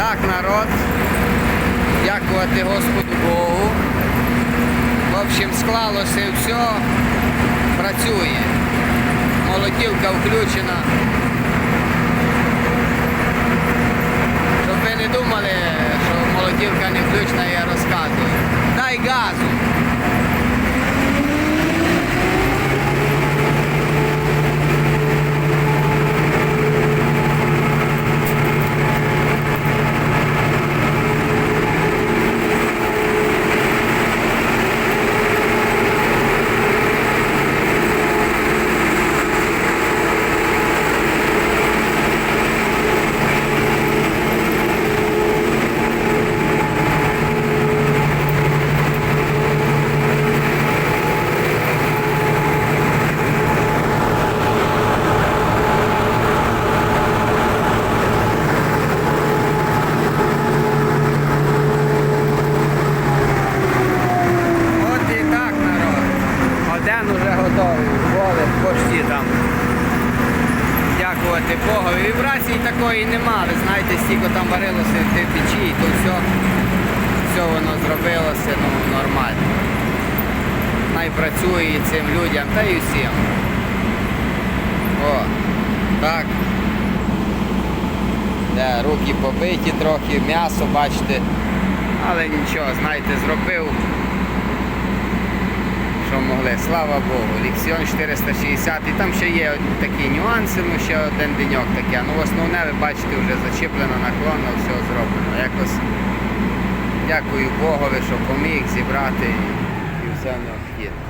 Так, народ. Дякувати Господу Богу. В общем, склалося все. Працює. Молотівка включена. Щоб ви не думали, що молотівка не включена, я розказую. Дай газу. От і так, народ. Уже готовий. Воли почти там. Дякувати Богу. Вібрації такої нема. Ви знаєте, стільки там варилося в печі, то все, все воно зробилося ну, нормально. Най працює і цим людям, та й усім. О, так. Де, руки побиті трохи, м'ясо, бачите. Але нічого, знаєте, зробив могли. Слава Богу. Ліксіон 460. І там ще є такі нюанси, ну ще один деньок таке. Ну основне ви бачите вже зачіплено, наклонно, все зроблено. Якось дякую Богові, що поміг зібрати і, і все в нього.